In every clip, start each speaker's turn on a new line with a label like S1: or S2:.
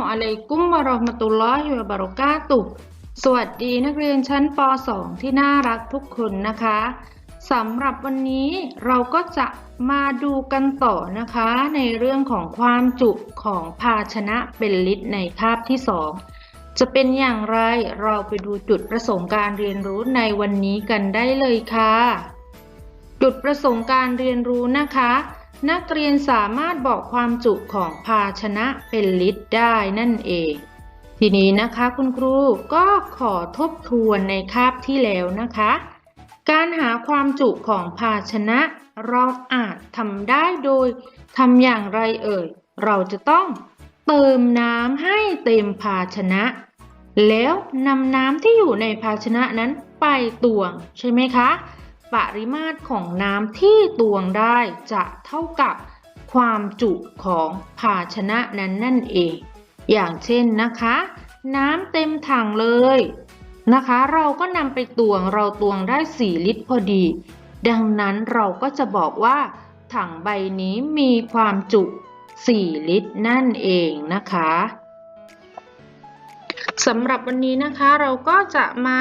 S1: warahmatullahi wabarakatuh สวัสดีนักเรียนชั้นป .2 ที่น่ารักทุกคนนะคะสำหรับวันนี้เราก็จะมาดูกันต่อนะคะ ในเรื่องของความจุของภาชนะเป็นลิตรในคาบที่ 2 จะเป็นอย่างไรเราไปดูจุดประสงค์การเรียนรู้ในวันนี้กันได้เลยค่ะ จุดประสงค์การเรียนรู้นะคะ นักเรียนสามารถบอกความจุของภาชนะเป็นลิตรได้นั่นเอง ทีนี้นะคะคุณครูก็ขอทบทวนในคาบที่แล้วนะคะ การหาความจุของภาชนะเราอาจทำได้โดยทำอย่างไรเอ่ย เราจะต้องเติมน้ำให้เต็มภาชนะ แล้วนำน้ำที่อยู่ในภาชนะนั้นไปตวงใช่ไหมคะ ปริมาตรของน้ำที่ตวงได้จะเท่ากับความจุของภาชนะนั้นนั่นเอง อย่างเช่นนะคะ น้ำเต็มถังเลยนะคะ เราก็นำไปตวงเราตวงได้ 4 ลิตรพอดี ดังนั้นเราก็จะบอกว่า ถังใบนี้มีความจุ 4 ลิตรนั่นเองนะคะสำหรับวันนี้นะคะเราก็จะมา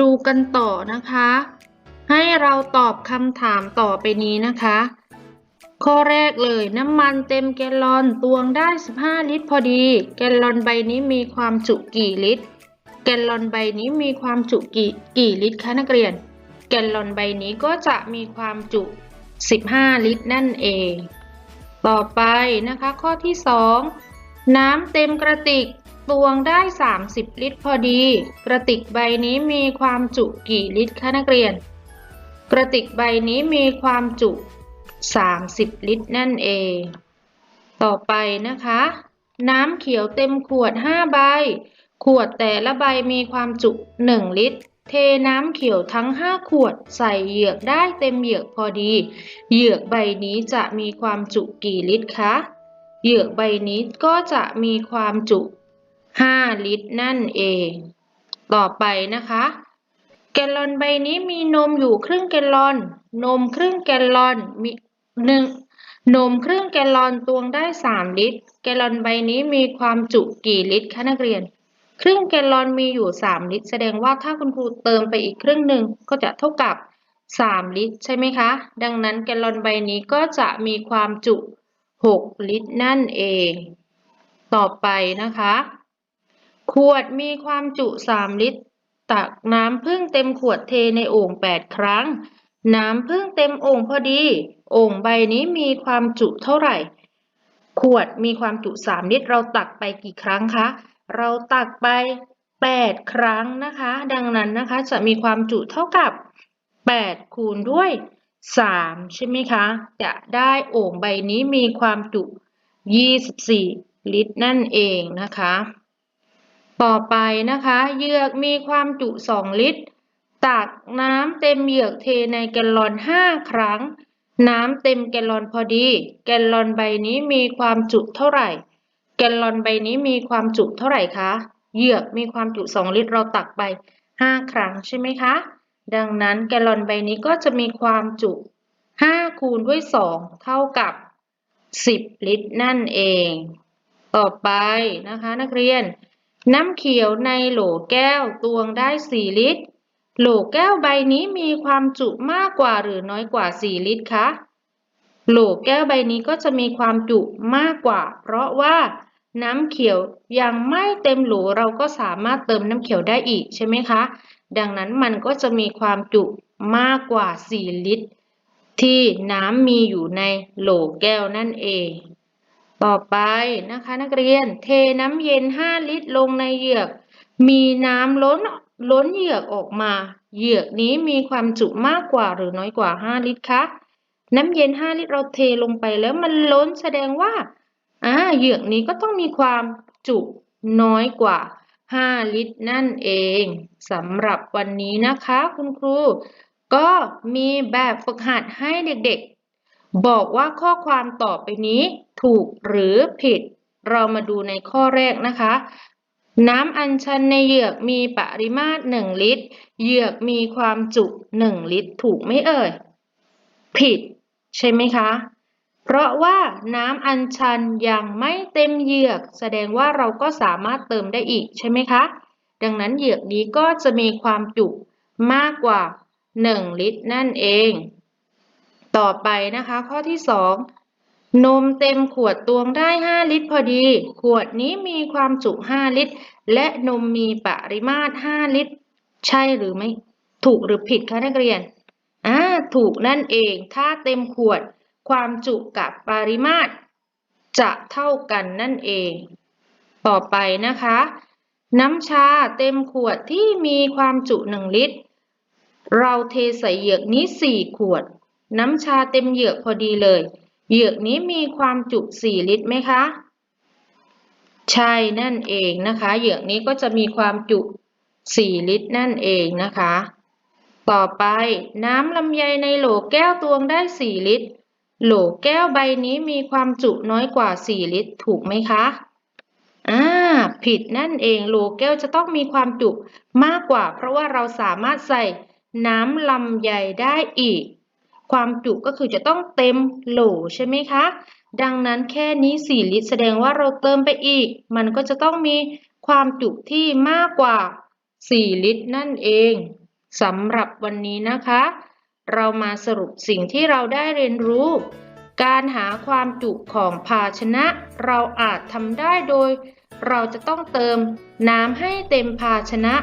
S1: ดูกันต่อนะคะ ให้เราตอบคำถามต่อไปนี้นะคะ ข้อแรกเลยน้ำมันเต็มแกลลอนตวงได้ 15 ลิตรพอดี แกลลอนใบนี้มีความจุกี่ลิตร แกลลอนใบนี้มีความจุกี่กี่ลิตรคะนักเรียน แกลลอนใบนี้ก็จะมีความจุ 15 ลิตรนั่นเอง ต่อไปนะคะข้อที่ 2 น้ำเต็มกระติกตวงได้ 30 ลิตรพอดี กระติกใบนี้มีความจุกี่ลิตรคะนักเรียน กระติกใบนี้มีความจุ 30 ลิตรนั่นเอง ต่อไปนะคะ น้ำเขียวเต็มขวด 5 ใบ ขวดแต่ละใบมีความจุ 1 ลิตร เทน้ำเขียวทั้ง 5 ขวดใส่เหยือกได้เต็มเหยือกพอดี เหยือกใบนี้จะมีความจุกี่ลิตรคะ เหยือกใบนี้ก็จะมีความจุ 5 ลิตรนั่นเอง ต่อไปนะคะ แกลลอนใบนี้มีนมอยู่ครึ่งแกลลอน นมครึ่งแกลลอนมีหนึ่งนมครึ่งแกลลอนตวงได้ 3 ลิตร แกลลอนใบนี้มีความจุกี่ลิตรคะนักเรียน ครึ่งแกลลอนมีอยู่ 3 ลิตร แสดงว่าถ้าคุณครูเติมไปอีกครึ่งหนึ่งก็จะเท่ากับ 3 ลิตร ใช่ไหมคะ ดังนั้นแกลลอนใบนี้ก็จะมีความจุ 6 ลิตรนั่นเอง ต่อไปนะคะ ขวดมีความจุ 3 ลิตร ตักน้ำพึ่งเต็มขวดเทในโอ่ง8ครั้ง น้ำพึ่งเต็มโอ่งพอดี โอ่งใบนี้มีความจุเท่าไหร่ ขวดมีความจุ3ลิตร เราตักไปกี่ครั้งคะ เราตักไป8ครั้งนะคะ ดังนั้นนะคะจะมีความจุเท่ากับ8คูณด้วย3ใช่ไหมคะ จะได้โอ่งใบนี้มีความจุ24ลิตรนั่นเองนะคะ ต่อไปนะคะเหยือกมีความจุ 2 ลิตร ตักน้ำเต็มเหยือกเทในแกลลอน 5 ครั้ง น้ำเต็มแกลลอนพอดี แกลลอนใบนี้มีความจุเท่าไหร่ แกลลอนใบนี้มีความจุเท่าไหร่คะเหยือกมีความจุ 2 ลิตร เราตักไป 5 ครั้งใช่ไหมคะ ดังนั้นแกลลอนใบนี้ก็จะมีความจุ 5 คูณด้วย 2 เท่ากับ 10 ลิตรนั่นเอง ต่อไปนะคะนักเรียน น้ำเขียวในโหลแก้วตวงได้ 4 ลิตร โหลแก้วใบนี้มีความจุมากกว่าหรือน้อยกว่า 4 ลิตรคะ โหลแก้วใบนี้ก็จะมีความจุมากกว่า เพราะว่าน้ำเขียวยังไม่เต็มโหลเราก็สามารถเติมน้ำเขียวได้อีกใช่ไหมคะ ดังนั้นมันก็จะมีความจุมากกว่า 4 ลิตร ที่น้ำมีอยู่ในโหลแก้วนั่นเอง ต่อไปนะคะนักเรียนเทน้ำเย็น 5 ลิตรลงในเหยือก มีน้ำล้นล้นเหยือกออกมา เหยือกนี้มีความจุมากกว่าหรือน้อยกว่า 5 ลิตรคะน้ำเย็น 5 ลิตรเราเทลงไปแล้วมันล้นแสดงว่าอ่าเหยือกนี้ก็ต้องมีความจุน้อยกว่า 5 ลิตรนั่นเองสำหรับวันนี้นะคะคุณครู ก็มีแบบฝึกหัดให้เด็กๆ บอกว่าข้อความต่อไปนี้ ถูกหรือผิด เรามาดูในข้อแรกนะคะ น้ำอัญชันในเหยือกมีปริมาตร 1 ลิตร เหยือกมีความจุ 1 ลิตร ถูกไหมเอ่ย ผิด ใช่ไหมคะ เพราะว่าน้ำอัญชันยังไม่เต็มเหยือก แสดงว่าเราก็สามารถเติมได้อีกใช่ไหมคะ ดังนั้นเหยือกนี้ก็จะมีความจุมากกว่า 1 ลิตรนั่นเอง ต่อไปนะคะข้อที่ 2 นมเต็มขวดตวงได้ 5 ลิตรพอดี ขวดนี้มีความจุ 5 ลิตร และนมมีปริมาตร 5 ลิตร ใช่หรือไม่ ถูกหรือผิดคะนักเรียน อ่า ถูกนั่นเอง ถ้าเต็มขวด ความจุกับปริมาตร จะเท่ากันนั่นเอง ต่อไปนะคะ น้ำชาเต็มขวดที่มีความจุ 1 ลิตร เราเทใส่เหยือกนี้ 4 ขวด น้ำชาเต็มเหยือกพอดีเลย เหยือกนี้มีความจุ 4 ลิตรไหมคะ ใช่นั่นเองนะคะ เหยือกนี้ก็จะมีความจุ 4 ลิตรนั่นเองนะคะ ต่อไปน้ำลำไยในโหลแก้วตวงได้ 4 ลิตร โหลแก้วใบนี้มีความจุน้อยกว่า 4 ลิตร ถูกไหมคะอ่าผิดนั่นเองโหลแก้วจะต้องมีความจุมากกว่า เพราะว่าเราสามารถใส่น้ำลำไยได้อีก ความจุก็คือจะต้องเต็มโหลใช่ไหมคะ ดังนั้นแค่นี้ 4 ลิตร แสดงว่าเราเติมไปอีก มันก็จะต้องมีความจุที่มากกว่า 4 ลิตร นั่นเองสำหรับวันนี้นะคะ เรามาสรุปสิ่งที่เราได้เรียนรู้ การหาความจุของภาชนะ เราอาจทำได้โดย เราจะต้องเติมน้ำให้เต็มภาชนะ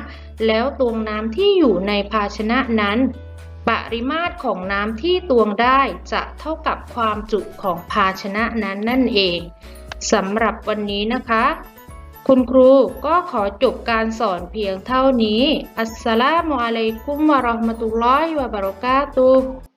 S1: แล้วตวงน้ำที่อยู่ในภาชนะนั้น ปริมาตรของน้ำที่ตวงได้จะเท่ากับความจุของภาชนะนั้นนั่นเองสำหรับวันนี้นะคะ คุณครูก็ขอจบการสอนเพียงเท่านี้ อัสสลามุอะลัยกุมวะเราะห์มะตุลลอฮิวะบะเราะกาตุฮ์